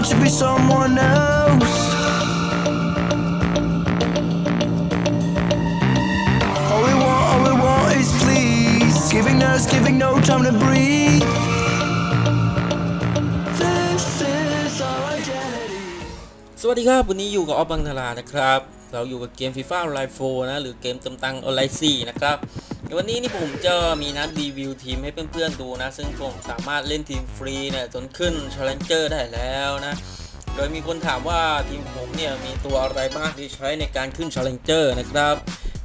want to be someone else. All we want, all we want is please. Giving us, giving no time to breathe. This is our identity. สวัสดีครับ วันนี้อยู่กับออฟบังทลานะครับ เราอยู่กับเกม FIFA Online 4นะ หรือเกมติมตังออนไลน์4นะครับ วันนี้นี่ผมจะมีนัดรีวิวทีมให้เพื่อนๆดูนะ ซึ่งผมสามารถเล่นทีมฟรีเนี่ยจนขึ้น Challenger ได้แล้วนะ โดยมีคนถามว่าทีมผมเนี่ยมีตัวอะไรบ้างที่ใช้ในการขึ้น Challenger นะครับ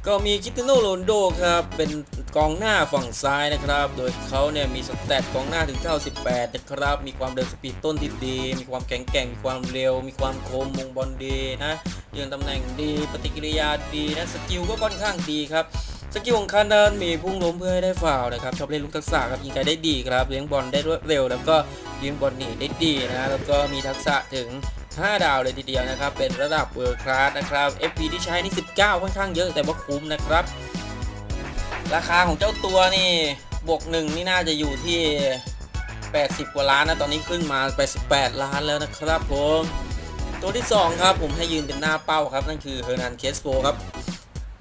ก็มีคิตติโนโรนโดครับ เป็นกองหน้าฝั่งซ้ายนะครับ โดยเขาเนี่ยมีสแตทกองหน้าถึง 98 นะครับ มีความเร็วสปีดต้นที่ดี มีความแข็งแกร่ง มีความเร็ว มีความคมมงบอลดีนะยืนตำแหน่งดี ปฏิกิริยาดีนะ สกิลก็ค่อนข้างดีครับ สกิลของคันเดินมีพุ่งล้มเพื่อให้ได้ฟาวนะครับชอบเล่นลูกทักษะครับยิงไกลได้ดีครับเลี้ยงบอลได้รวดเร็ว แล้วก็ยิงบอลหนีได้ดีนะแล้วก็มีทักษะถึง 5 ดาวเลยทีเดียวนะครับ เป็นระดับเวิร์คลาสนะครับ FP ที่ใช้นี่ 19 ค่อนข้างเยอะแต่ว่าคุ้มนะครับ ราคาของเจ้าตัวนี่บวกหนึ่งนี่น่าจะอยู่ที่ 80 กว่าล้านนะตอนนี้ขึ้นมา 88 ล้านแล้วนะครับผมตัวที่ 2 ครับผมให้ยืนเป็นหน้าเป้าครับนั่นคือเฮอร์นันเคสโปครับ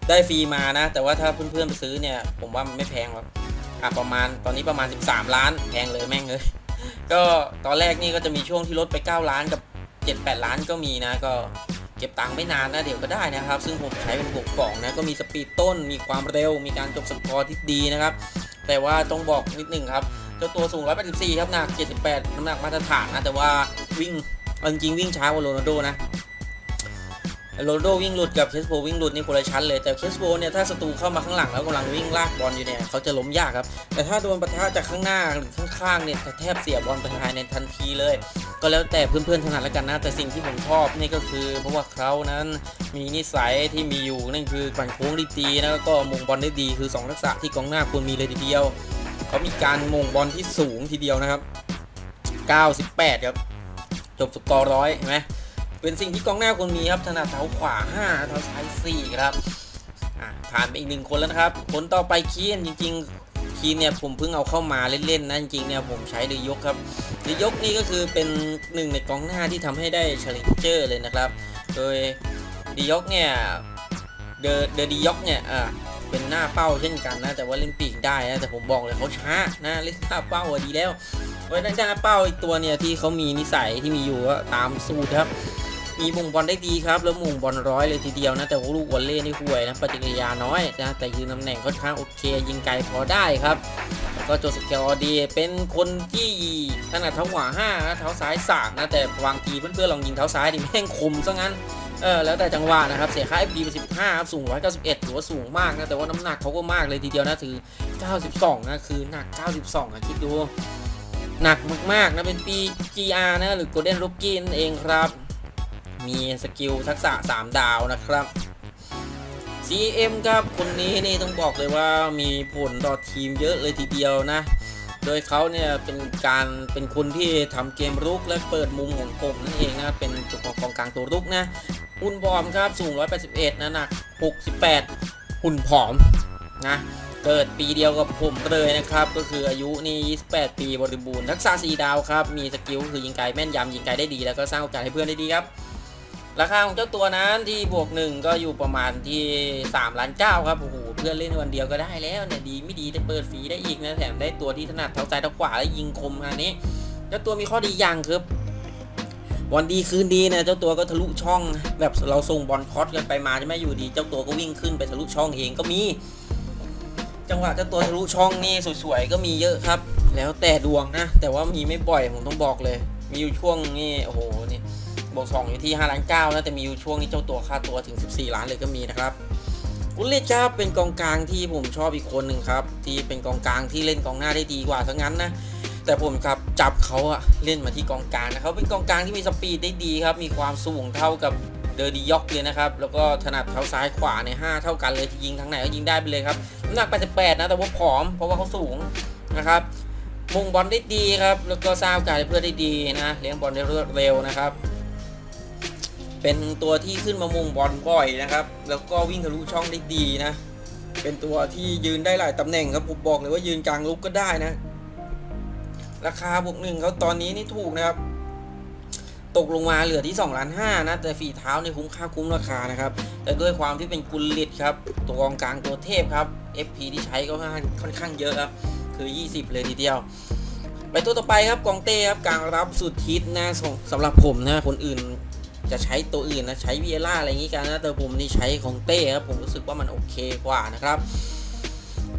ได้ฟรีมานะ แต่ว่าถ้าเพื่อนๆไปซื้อเนี่ย ผมว่ามันไม่แพงหรอกอะประมาณตอนนี้ประมาณ 13 ล้านแพงเลยแม่งเลย ก็ตอนแรกนี่ก็จะมีช่วงที่ลดไป 9 ล้านกับ 7-8 ล้านก็มีนะก็เก็บตังค์ไม่นานนะเดี๋ยวก็ได้นะครับ ซึ่งผมใช้เป็นบวกสองนะก็มีสปีดต้นมีความเร็ว มีการจบสกอร์ที่ดีนะครับ แต่ว่าต้องบอกนิดหนึ่งครับเจ้าตัวสูง 184 ครับหนัก 78 น้ำหนักมาตรฐานนะแต่ว่าวิ่งจริงวิ่งช้ากว่าโรนัลโดนะ โรนโดวิ่งหลุดกับเคสโบวิ่งหลุดนี่คนละชั้นเลย แต่เคสโบเนี่ยถ้าศัตรูเข้ามาข้างหลังแล้วกำลังวิ่งลากบอลอยู่เนี่ยเขาจะล้มยากครับ แต่ถ้าโดนปะทะจากข้างหน้าหรือข้างๆเนี่ยแทบเสียบอลไปภายในทันทีเลย ก็แล้วแต่เพื่อนๆถนัดแล้วกันนะ แต่สิ่งที่ผมชอบนี่ก็คือ เพราะว่าเขานั้นมีนิสัยที่มีอยู่นั่นคือปั่นโค้งด้ดีนะแล้วก็มงบอลได้ดีคือ2ทักษะที่กองหน้าควรมีเลยทีเดียวเขามีการมงบอลที่สูงทีเดียวนะครับ 98 ครับ จบสกอร์ร้อยเห็นไหม เป็นสิ่งที่กองหน้าควรมีครับถนัดเท้าขวา5เท้าซ้าย4ครับผ่านไปอีกหนึ่งคนแล้วนะครับ คนต่อไปคีนจริงๆคีนเนี่ยผมเพิ่งเอาเข้ามาเล่นๆนะจริงๆเนี่ยผมใช้เดยกครับเดยกนี่ก็คือเป็นหนึ่งในกองหน้าที่ทำให้ได้เชลเลนเจอร์เลยนะครับ โดยเดยกเนี่ยเดเดดียกเนี่ยอะเป็นหน้าเป้าเช่นกันนะ แต่ว่าเล่นปีกได้นะแต่ผมบอกเลยเขาช้านะเล่นหน้าเป้าอดีแล้วเพราะนั้นหน้าเป้าอีกตัวเนี่ยที่เขามีนิสัยที่มีอยู่ก็ตามสูตรครับ มีมุงบอลได้ดีครับ แล้วมุงบอลร้อยเลยทีเดียวนะ แต่ว่าลูกวอลเล่นี่ห่วยนะปฏิกิริยาน้อยนะแต่ยืนตำแหน่งค่อนข้างโอเค ยิงไกลพอได้ครับแล้วก็โจสเกลดีเป็นคนที่ถนัดเท้าขวาห้านะเท้าซ้ายสามนะแต่บางทีเพื่อนๆลองยิงเท้าซ้ายดิแม่งคมซะงั้นเออแล้วแต่จังหวะนะครับ เสียค่า FP ไป15ครับสูง 191ถือว่าสูงมากนะ แต่ว่าน้ำหนักเขาก็มากเลยทีเดียวนะถือ 92 นะ คือหนัก 92อะคิดดู หนักมาก ๆ นะ เป็นปี GR นะ หรือ Golden Rookie นั่นเองครับ มีสกิลทักษะ 3 ดาวนะครับ CM ครับคนนี้นี่ต้องบอกเลยว่ามีผลต่อทีมเยอะเลยทีเดียวนะ โดยเขาเนี่ยเป็นการเป็นคนที่ทำเกมรุกและเปิดมุมของผมนั่นเองนะเป็นจุดของกองกลางตัวรุกนะหุ่นผอมครับสูง 181 นะหนัก 68 หุ่นผอมนะเกิดปีเดียวกับผมเลยนะครับ ก็คืออายุนี่ 28 ปีบริบูรณ์ทักษะ4ดาวครับ มีสกิลคือยิงไกลแม่นยำยิงไกลได้ดี แล้วก็สร้างโอกาสให้เพื่อนได้ดีครับ ราคาของเจ้าตัวนั้นที่บวกหนึ่งก็อยู่ประมาณที่3ล้านเก้าครับโอ้โหเพื่อนเล่นวันเดียวก็ได้แล้วเนี่ยดีไม่ดีได้เปิดฟรีได้อีกนะแถมได้ตัวที่ถนัดเท้าซ้ายเท้าขวาและยิงคมอันนี้ เจ้าตัวมีข้อดีอย่างครับวันดีคืนดีนี่ยเจ้าตัวก็ทะลุช่อง แบบเราส่งบอลคอสกันไปมาใช่ไหมอยู่ดี เจ้าตัวก็วิ่งขึ้นไปทะลุช่องเองก็มี จังหวะเจ้าตัวทะลุช่องนี่สวยๆก็มีเยอะครับ แล้วแต่ดวงนะ แต่ว่ามีไม่บ่อยผมต้องบอกเลย มีอยู่ช่วงนี่โอ้โห บวกสองอยู่ที่5ล้านเก้านะแต่มีอยู่ช่วงนี้เจ้าตัวค่าตัวถึง 14 ล้านเลยก็มีนะครับกุลิตครับเป็นกองกลางที่ผมชอบอีกคนหนึ่งครับ ที่เป็นกองกลางที่เล่นกองหน้าได้ดีกว่าทั้งนั้นนะแต่ผมครับจับเขาอะเล่นมาที่กองกลางนะเขาเป็นกองกลางที่มีสปีดได้ดีครับมีความสูงเท่ากับเดอร์ดียอกเลยนะครับ แล้วก็ถนัดเท้าซ้ายขวาใน 5 เท่ากันเลยที่ยิงทั้งไหนก็ยิงได้ไปเลยครับน้ำหนัก 88 นะแต่ว่าผอมเพราะว่าเขาสูงนะครับมุงบอลได้ดีครับ แล้วก็สร้างโอกาสให้เพื่อนได้ดีนะเลี้ยงบอลได้รวดเร็วนะครับ เป็นตัวที่ขึ้นมามุงบอลบ่อยนะครับ แล้วก็วิ่งทะลุช่องได้ดีนะ เป็นตัวที่ยืนได้หลายตำแหน่งครับผมบอกเลยว่ายืนกลางลุกก็ได้นะ ราคาบวกหนึ่งเขาตอนนี้นี่ถูกนะครับ ตกลงมาเหลือที่2ล้าน5นะ แต่ฝีเท้าในคุ้มค่าคุ้มราคานะครับ แต่ด้วยความที่เป็นกุลลิตครับ ตัวกองกลางตัวเทพครับ FP ที่ใช้ก็ค่อนข้างเยอะครับ คือ 20 เลยทีเดียวไปตัวต่อไปครับกองเต้ครับกลางรับสุดทิศนะสำหรับผมนะคนอื่น จะใช้ตัวอื่นนะใช้วีเอล่าอะไรอย่างงี้กันนะแต่ผมนี่ใช้ของเต้ครับผมรู้สึกว่ามันโอเคกว่านะครับ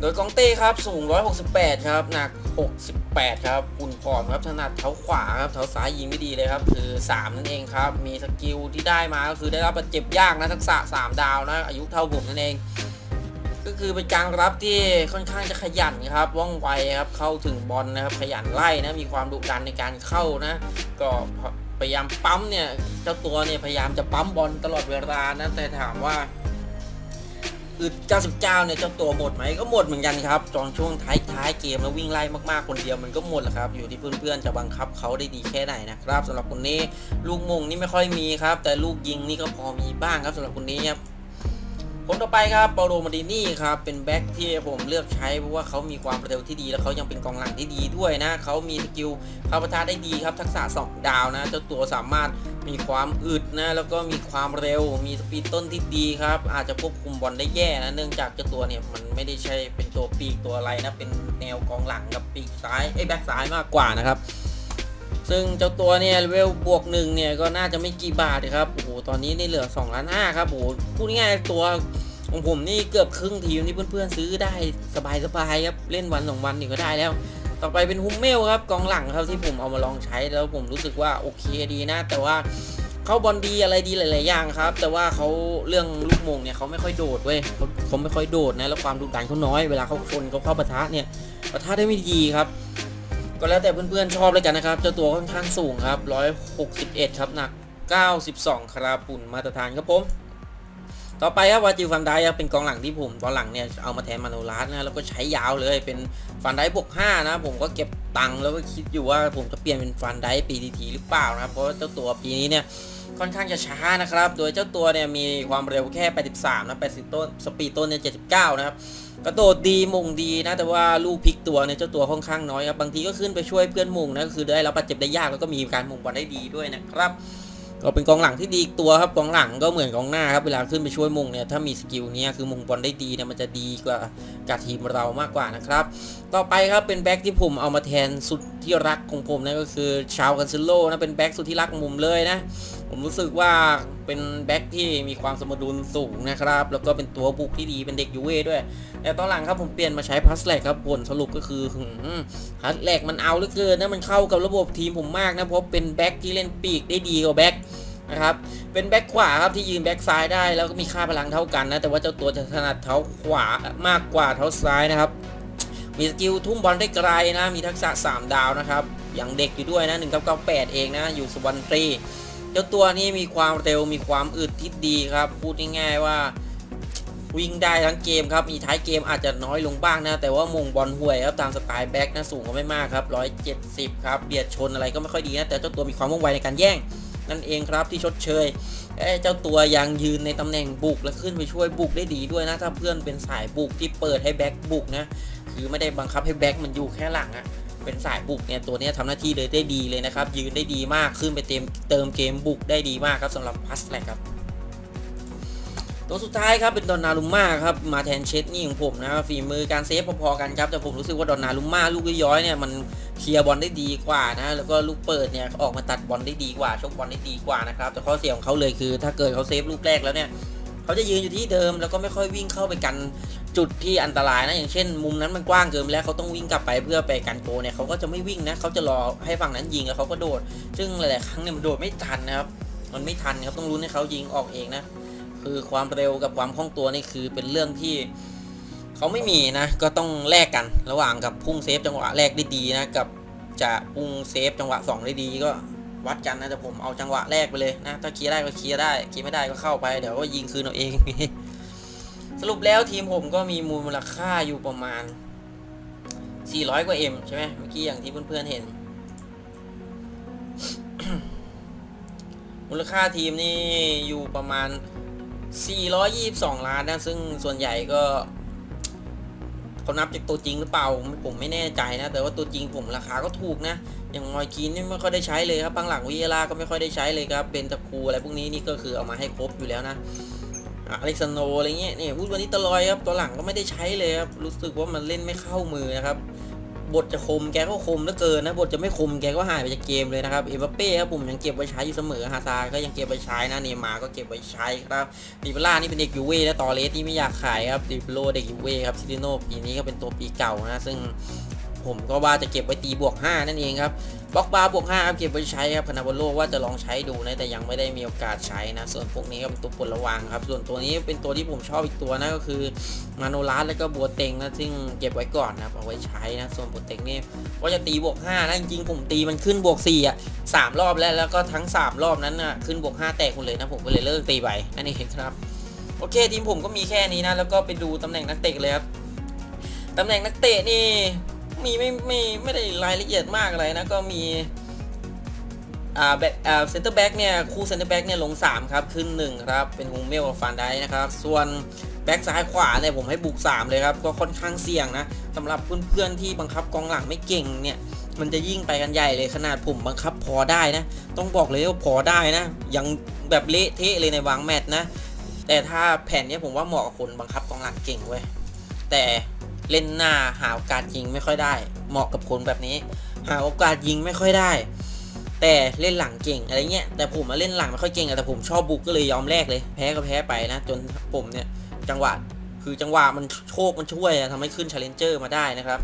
โดยกองเต้ครับสูง 168 ครับหนัก 68 ครับอุ่นผอมครับถนัดเท้าขวาครับเท้าซ้ายยิงไม่ดีเลยครับคือ 3 นั่นเองครับ มีสกิลที่ได้มาก็คือได้รับบาดเจ็บยากนะทักษะ 3 ดาวนะอายุเท่าผมนั่นเองก็คือเป็นการรับที่ค่อนข้างจะขยันครับว่องไวครับเข้าถึงบอลนะครับขยันไล่นะมีความดุดันในการเข้านะ ก็ พยายามปั๊มเนี่ยเจ้าตัวเนี่ยพยายามจะปั๊มบอลตลอดเวลานะแต่ถามว่าอึด99เนี่ยเจ้าตัวหมดไหมก็หมดเหมือนกันครับตอนช่วงท้ายท้ายเกมแล้ววิ่งไล่มากๆคนเดียวมันก็หมดแหละครับ อยู่ที่เพื่อนๆจะบังคับเขาได้ดีแค่ไหนนะครับสำหรับคนนี้ลูกมงนี่ไม่ค่อยมีครับ แต่ลูกยิงนี่ก็พอมีบ้างครับสำหรับคนนี้ครับ คนต่อไปครับเปาโรมาดินี่ครับเป็นแบ็คที่ผมเลือกใช้เพราะว่าเขามีความเร็วที่ดีแล้วเขายังเป็นกองหลังที่ดีด้วยนะเขามีสกิลเข้าประทะได้ดีครับทักษะ2ดาวนะเจ้าตัวสามารถมีความอึดนะแล้วก็มีความเร็วมีสปีดต้นที่ดีครับอาจจะควบคุมบอลได้แย่นะเนื่องจากเจ้าตัวเนี่ยมันไม่ได้ใช่เป็นตัวปีกตัวอะไรนะเป็นแนวกองหลังกับปีกซ้ายไอ้แบ็คซ้ายมากกว่านะครับ ซึ่งเจ้าตัวเนี่ยเวลบวกหนึ่งเนี่ยก็น่าจะไม่กี่บาทครับโอ้โหตอนนี้นี่เหลือ2ล้านห้าครับโอ้โหพูดง่ายตัวของผมนี่เกือบครึ่งทีมนี่เพื่อนๆซื้อได้สบายๆครับเล่นวันสองวันนี่ก็ได้แล้ว ต่อไปเป็นฮุมเมลครับกองหลังครับที่ผมเอามาลองใช้แล้วผมรู้สึกว่าโอเคดีนะ แต่ว่าเขาบอลดีอะไรดีหลาย ๆ อย่างครับ แต่ว่าเขาเรื่องลูกมงเนี่ยเขาไม่ค่อยโดดเว้ยเขาเขาไม่ค่อยโดดนะแล้วความดุดันเขาน้อยเวลาเขาชนเขาเข้าปะทะเนี่ยปะทะได้ไม่ดีครับ ก็แล้วแต่เพื่อนๆชอบเลยกันนะครับ เจ้าตัวค่อนข้างสูงครับ 161 ครับ หนัก 92 ครับปุ่นมาตรฐานครับผม ต่อไปครับวาจิฟันไดเป็นกองหลังที่ผมตอนหลังเนี่ยเอามาแทนมาโนรัสนะแล้วก็ใช้ยาวเลยเป็นฟันไดบวก5นะ ผมก็เก็บตังค์แล้วก็คิดอยู่ว่าผมจะเปลี่ยนเป็นฟันไดปีดีทีหรือเปล่านะครับเพราะเจ้าตัวปีนี้เนี่ยค่อนข้างจะช้านะครับ โดยเจ้าตัวเนี่ยมีความเร็วแค่ 83 นะ 80 ต้น สปีดต้นเนี่ย 79 นะครับ กระโดดดีมุงดีนะ แต่ว่าลูกพลิกตัวเนี่ยเจ้าตัวค่อนข้างน้อยครับบางทีก็ขึ้นไปช่วยเพื่อนมุงนะก็คือได้รับบาดเจ็บได้ยากแล้วก็มีการมุงบอลได้ดีด้วยนะครับก็เป็นกองหลังที่ดีตัวครับกองหลังก็เหมือนกองหน้าครับเวลาขึ้นไปช่วยมุงเนี่ยถ้ามีสกิลนี้คือมุงบอลได้ดีเนี่ยมันจะดีกว่ากับทีมเรามากกว่านะครับ ต่อไปครับเป็นแบ็กที่ผมเอามาแทนสุดที่รักของผมนะก็คือชาวกันซิโลนะเป็นแบ็กสุดที่รักมุมเลยนะผมรู้สึกว่าเป็นแบ็กที่มีความสมดุลสูงนะครับ แล้วก็เป็นตัวบุกที่ดีเป็นเด็กยูเว่ด้วย แต่ตอนหลังครับผมเปลี่ยนมาใช้พัสแลกครับผลสรุปก็คือพัสแลกมันเอาเหลือเกินนะมันเข้ากับระบบทีมผมมากนะเพราะเป็นแบ็กที่เล่นปีกได้ดีกว่าแบ็กนะครับเป็นแบ็กขวาครับที่ยืนแบ็กซ้ายได้แล้วก็มีค่าพลังเท่ากันนะแต่ว่าเจ้าตัวจะถนัดเท้าขวามากกว่าเท้าซ้ายนะครับมีสกิลทุ่มบอลได้ไกลนะ มีทักษะ 3 ดาวนะครับ อย่างเด็กอยู่ด้วยนะ 1998 เองนะ อยู่สวรรณตรี จ้าตัวนี้มีความเร็วมีความอึดที่ดีครับ พูดง่ายๆว่าวิ่งได้ทั้งเกมครับ มีท้ายเกมอาจจะน้อยลงบ้างนะ แต่ว่ามงบอลห่วยครับ ตามสไตล์แบ็กนะสูงก็ไม่มากครับ 170 ครับ เบียดชนอะไรก็ไม่ค่อยดีนะ แต่เจ้าตัวมีความว่องไวในการแย่ง นั่นเองครับที่ชดเชยเจ้าตัวยังยืนในตำแหน่งบุกและขึ้นไปช่วยบุกได้ดีด้วยนะ ถ้าเพื่อนเป็นสายบุกที่เปิดให้แบ็กบุกนะ คือไม่ได้บังคับให้แบ็กมันอยู่แค่หลังอะ เป็นสายบุกเนี่ยตัวนี้ทำหน้าที่เลยได้ดีเลยนะครับ ยืนได้ดีมากขึ้นไปเต็มเติมเกมบุกได้ดีมากครับสำหรับพัสแลกครับตัวสุดท้ายครับเป็นดอนนาลุม่าครับมาแทนเชดนี่ของผมนะฝีมือการเซฟพอๆกันครับแต่ผมรู้สึกว่าดอนนาลุม่าลูกย้อยเนี่ยมันเคลียร์บอลได้ดีกว่านะแล้วก็ลูกเปิดเนี่ยออกมาตัดบอลได้ดีกว่าชกบอลได้ดีกว่านะครับแต่ข้อเสียของเขาเลยคือ ถ้าเกิดเขาเซฟลูกแรกแล้วเนี่ยเขาจะยืนอยู่ที่เดิมแล้วก็ไม่ค่อยวิ่งเข้าไปกัน จุดที่อันตรายนะอย่างเช่น มุมนั้นมันกว้างเกินแล้วเขาต้องวิ่งกลับไปเพื่อไปกันโกเนี่ยเขาก็จะไม่วิ่งนะเขาจะรอให้ฝั่งนั้นยิงแล้วเขาก็โดด ซึ่งหลายๆครั้งเนี่ยมันโดดไม่ทันนะครับมันไม่ทันครับต้องรุ้นให้เขายิงออกเองนะคือความเร็วกับความคล่องตัวนี่คือเป็นเรื่องที่เขาไม่มีนะ ก็ต้องแลกกันระหว่างกับพุ่งเซฟจังหวะแรกได้ดีนะกับจะพุ่งเซฟจังหวะ 2 ได้ดีก็วัดกันนะแต่ผมเอาจังหวะแรกไปเลยนะถ้าเคลียร์ได้ก็เคลียร์ได้เคลียร์ไม่ได้ก็เข้าไปเดี๋ยวก็ยิงคืนเอาเอง สรุปแล้วทีมผมก็มีมูลค่าอยู่ประมาณ 400 กว่า M ใช่ไหมเมื่อกี้อย่างที่เพื่อนๆเห็น มูลค่าทีมนี่อยู่ประมาณ 422 ล้านนะ ซึ่งส่วนใหญ่ก็เขานับจากตัวจริงหรือเปล่า ผมไม่แน่ใจนะ แต่ว่าตัวจริงผมราคาก็ถูกนะ อย่างงอยกีนนี่ไม่ค่อยได้ใช้เลยครับบางหลังวิเอลาก็ไม่ค่อยได้ใช้เลยครับเบนตะคูอะไรพวกนี้นี่ก็คือเอามาให้ครบอยู่แล้วนะ อเล็กซานโนอะไรเงี้ยเนี่ยพูดวันนี้ตลอยครับตัวหลังก็ไม่ได้ใช้เลยครับรู้สึกว่ามันเล่นไม่เข้ามือนะครับบทจะคมแกก็คมเหลือเกินนะบทจะไม่คมแกก็หายไปจากเกมเลยนะครับเอเวเป้ครับผมยังเก็บไว้ใช้อยู่เสมอฮาซาก็ยังเก็บไว้ใช้นะเนมาก็เก็บไว้ใช้ครับดิบล่านี่เป็นเด็กยูเว่และตอเลสนี่ไม่อยากขายครับดิบโลเด็กยูเว่ครับซิลิโนปีนี้ก็เป็นตัวปีเก่านะซึ่ง ผมก็ว่าจะเก็บไว้ตีบวก 5 นั่นเองครับบล็อกบาร์บวก5ครับเก็บไว้ใช้ครับคานาบโลว่าจะลองใช้ดูนะแต่ยังไม่ได้มีโอกาสใช้นะ ส่วนพวกนี้ก็เป็นตัวปลดระวังครับ ส่วนตัวนี้เป็นตัวที่ผมชอบอีกตัวนะก็คือมาโนรัสแล้วก็บัวเต็งนะซึ่งเก็บไว้ก่อนนะเอาไว้ใช้นะส่วนบัวเต็งนี่ว่าจะตีบวก5นะจริงๆผมตีมันขึ้นบวก4อะสามรอบแล้วแล้วก็ทั้ง 3 รอบนั้นน่ะขึ้นบวก5แตกหมดเลยนะผมก็เลยเลิกตีไปนั่นเองครับโอเคทีมผมก็มีแค่นี้นะแล้วก็ไปดูตำแหน่งนักเตะเลยครับตำแหน่งนักเตะนี่ มีไม่ไม่ไม่ได้รายละเอียดมากอะไรนะ ก็มีอ่าแบ็คอ่าเซนเตอร์แบ็กเนี่ยคู่เซนเตอร์แบ็กเนี่ยลง 3 ครับ ขึ้น 1 ครับ เป็นฮุงเมลกับฟานได้นะครับ ส่วนแบ็กซ้ายขวาเนี่ยผมให้บุก 3 เลยครับ ก็ค่อนข้างเสี่ยงนะสำหรับเพื่อนๆที่บังคับกองหลังไม่เก่งเนี่ยมันจะยิ่งไปกันใหญ่เลยขนาดผมบังคับพอได้นะ ต้องบอกเลยว่าพอได้นะ ยังแบบเละเทะเลยในวางแมตช์นะ แต่ถ้าแผ่นนี้ผมว่าเหมาะกับคนบังคับกองหลังเก่งเว้ยแต่ เล่นหน้าหาโอกาสยิงไม่ค่อยได้ เหมาะกับคนแบบนี้ หาโอกาสยิงไม่ค่อยได้ แต่เล่นหลังเก่งอะไรเงี้ยแต่ผมมาเล่นหลังไม่ค่อยเก่งแต่ผมชอบบุกก็เลยยอมแลกเลย แพ้ก็แพ้ไปนะ จนผมเนี่ยจังหวะคือจังหวะมันโชคมันช่วยทำให้ขึ้นชาเลนเจอร์มาได้นะครับ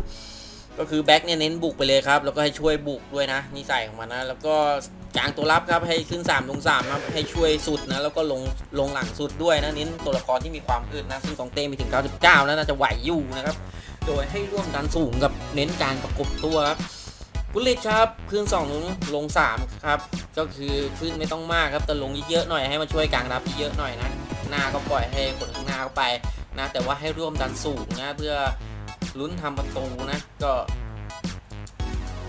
ก็คือแบ็กเนี่ยเน้นบุกไปเลยครับ แล้วก็ให้ช่วยบุกด้วยนะนิสัยของมันนะ แล้วก็ กลางตัวรับครับให้ขึ้น3ลง3ครับให้ช่วยสุดนะแล้วก็ลงลงหลังสุดด้วยนะน้นตัวละครที่มีความอึดนะซึ่งสองเต้มีถึง 99แล้วน่าจะไหวอยู่นะครับโดยให้ร่วมดันสูงกับเน้นการประกบตัวครับบุลเลตครับขึ้น2ลงลง3ครับก็คือขึ้นไม่ต้องมากครับแต่ลงเยอะๆหน่อยให้มาช่วยกลางรับเยอะๆหน่อยนะหน้าก็ปล่อยให้คนข้างหน้าเข้าไปนะแต่ว่าให้ร่วมดันสูงนะเพื่อลุ้นทำประตูนะก็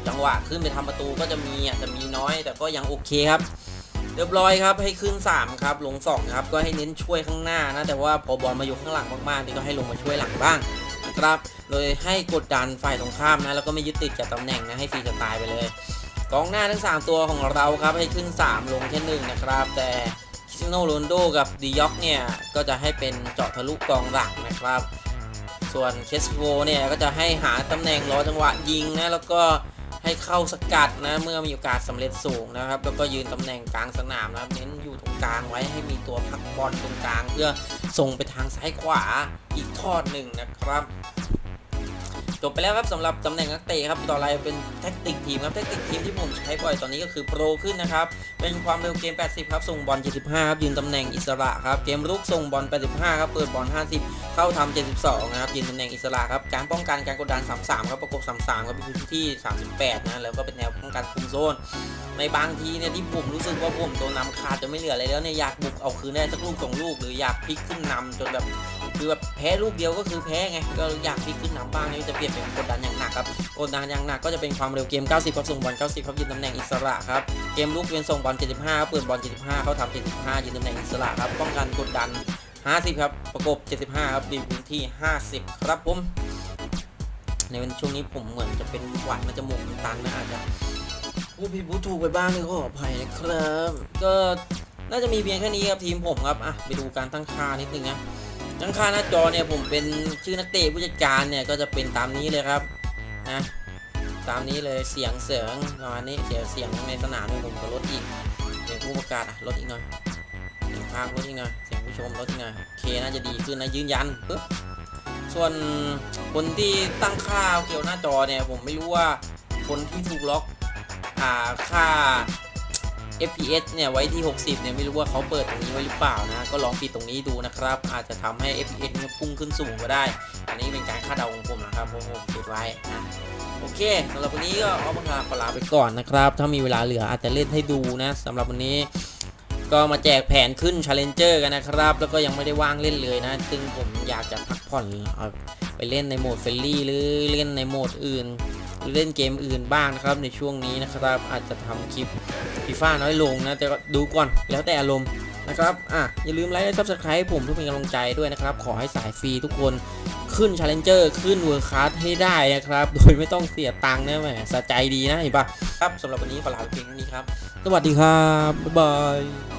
จังหวะขึ้นไปทำประตูก็จะมีอะแต่มีน้อยแต่ก็ยังโอเคครับ เรียบร้อยครับให้ขึ้น 3 ครับลง2ครับก็ให้เน้นช่วยข้างหน้านะแต่ว่าพอบอลมาอยู่ข้างหลังมากๆนี่ก็ให้ลงมาช่วยหลังบ้างนะครับโดยให้กดดันฝ่ายตรงข้ามนะแล้วก็ไม่ยึดติดกับตำแหน่งนะให้ฟรีสไตล์ไปเลยกองหน้าทั้ง 3 ตัวของเราครับให้ขึ้น 3 ลงแค่หนึ่งนะครับ แต่คริสโนโรนโดกับดิยอกเนี่ยก็จะให้เป็นเจาะทะลุกองหลังนะครับ ส่วนเคสโวเนี่ยก็จะให้หาตำแหน่งรอจังหวะยิงนะแล้วก็ ให้เข้าสกัดนะเมื่อมีโอกาสสำเร็จสูงนะครับ แล้วก็ยืนตำแหน่งกลางสนามนะครับเน้นอยู่ตรงกลางไว้ให้มีตัวพักบอลตรงกลาง เพื่อส่งไปทางซ้ายขวาอีกทอดหนึ่งนะครับ จบไปแล้วครับสำหรับตำแหน่งนักเตะครับต่อไปเป็นแท็กติกทีมครับแท็กติกทีมที่ผมใช้บ่อยตอนนี้ก็คือโปรขึ้นนะครับเป็นความเร็วเกม 80 ครับส่งบอล 75 ครับยืนตำแหน่งอิสระครับเกมรุกส่งบอล 85 ครับเปิดบอล 50 เข้าทำ72 นะครับยืนตำแหน่งอิสระครับการป้องกันการกดดัน 33 ครับประกบ 33 ครับเป็นพื้นที่ 38 นะแล้วก็เป็นแนวป้องกันคุมโซน ในบางทีเนี่ยที่ผมรู้สึกว่าผมโดนนำขาดจนไม่เหลืออะไรแล้วเนี่ยอยากบุกเอาคืนได้สักลูกสองลูกหรืออยากพลิกขึ้นนำจนแบบ คือแบบแพ้ลูกเดียวก็คือแพ้ไงก็อยากพลิกขึ้นนำบ้างนี่จะเปลี่ยนเป็นกดดันอย่างหนักครับกดดันอย่างหนักก็จะเป็นความเร็วเกม 90ครับส่งบอล90ครับยืนตำแหน่งอิสระครับเกมลุกเป็นส่งบอล75ครับเปิดบอล75เข้าทำ75ยืนตำแหน่งอิสระครับป้องกันกดดัน 50 ครับประกบ 75 ครับดีพื้นที่ 50 ครับผมในวันช่วงนี้ผมเหมือนจะเป็นหวัดมันจะหมูกมันตันนะอาจจะพูดผิดพูดถูกไปบ้างเลยก็ขออภัยนะครับ ก็น่าจะมีเพียงแค่นี้ครับทีมผมครับอะไปดูการตั้งค่านิดนึงนะ ตั้งค่าหน้าจอเนี่ยผมเป็นชื่อนักเตะผู้จัดการเนี่ยก็จะเป็นตามนี้เลยครับนะตามนี้เลยเสียงเสียงประมาณนี้เสียงเสียงในสนามนี่ผมก็ลดอีกเสียงผู้ประกาศลดอีกหน่อยเสียงภาคลดอีกหน่อยเสียงผู้ชมลดอีกหน่อยโอเคน่าจะดีขึ้นนะยืนยันปึ๊บส่วนคนที่ตั้งค่าเกี่ยวหน้าจอเนี่ยผมไม่รู้ว่าคนที่ถูกล็อกอ่าค่า FPS เนี่ยไว้ที่ 60 เนี่ยไม่รู้ว่าเขาเปิดตรงนี้ไว้หรือเปล่านะ ก็ลองปิดตรงนี้ดูนะครับ อาจจะทำให้ FPS เนี่ยพุ่งขึ้นสูงก็ได้ อันนี้เป็นการคาดเดาของผมนะครับผมผมปิดไว้นะโอเคสำหรับวันนี้ก็เอาบังคาขอลาไปก่อนนะครับ ถ้ามีเวลาเหลืออาจจะเล่นให้ดูนะสำหรับวันนี้ก็มาแจกแผนขึ้น Challenger กันนะครับ แล้วก็ยังไม่ได้ว่างเล่นเลยนะ ซึ่งผมอยากจะพักผ่อนเอาไปเล่นในโหมดเฟรนลี่หรือเล่นในโหมดอื่น รือเล่นเกมอื่นบ้างนะครับ ในช่วงนี้นะครับ อาจจะทำคลิปฟีฟ่าน้อยลงนะแต่ก็ดูก่อนแล้วแต่อารมณ์นะครับอะอย่าลืมไลค์และซับสไครต์ผมเพื่อเป็นกำลังใจด้วยนะครับ ขอให้สายฟรีทุกคนขึ้น Challenger ขึ้นเวอร์คัสให้ได้นะครับ โดยไม่ต้องเสียตังค์นะแหมสะใจดีนะเห็นปะครับสำหรับวันนี้ขอลาไปเพียงเท่านี้ครับ สวัสดีครับ บ๊ายบาย